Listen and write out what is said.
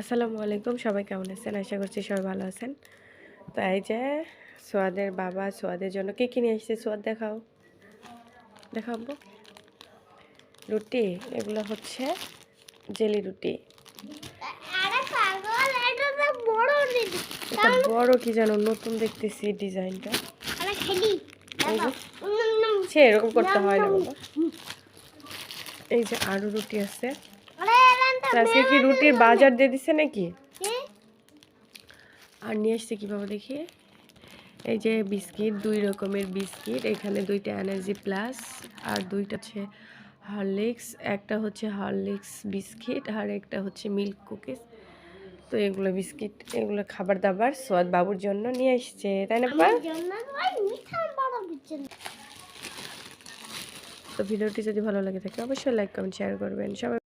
আসসালামু আলাইকুম সবাই কেমন আছেন? আশা করছি সবাই ভালো আছেন। তো এই যে সোয়াদের বাবা সোয়াদের জন্য কি কিনে এসেছে সোয়াদ দেখাও। দেখাবো রুটি এগুলো হচ্ছে জেলি রুটি। এটা বড় কি জানো? নতুন দেখতেছি ডিজাইনটা। সে এরকম করতে হয় না বাবা। এই যে আরও রুটি আছে। আজকে কি রুটির বাজার দিয়ে দিছে নাকি? আর নিয়ে আসছে কী বাবা দেখি? এই যে বিস্কিট দুই রকমের বিস্কিট এখানে দুইটা এনার্জি প্লাস আর দুইটা হচ্ছে হরলিক্স একটা হচ্ছে হরলিক্স বিস্কিট আর একটা হচ্ছে মিল্ক কুকিজ। তো এগুলো বিস্কিট এগুলো খাবার দাবার সোয়াদ বাবুর জন্য নিয়ে এসছে তাই না বাবা? তো ভিডিওটি যদি ভালো লাগে থাকে অবশ্যই লাইক কমেন্ট শেয়ার করবেন। সবাই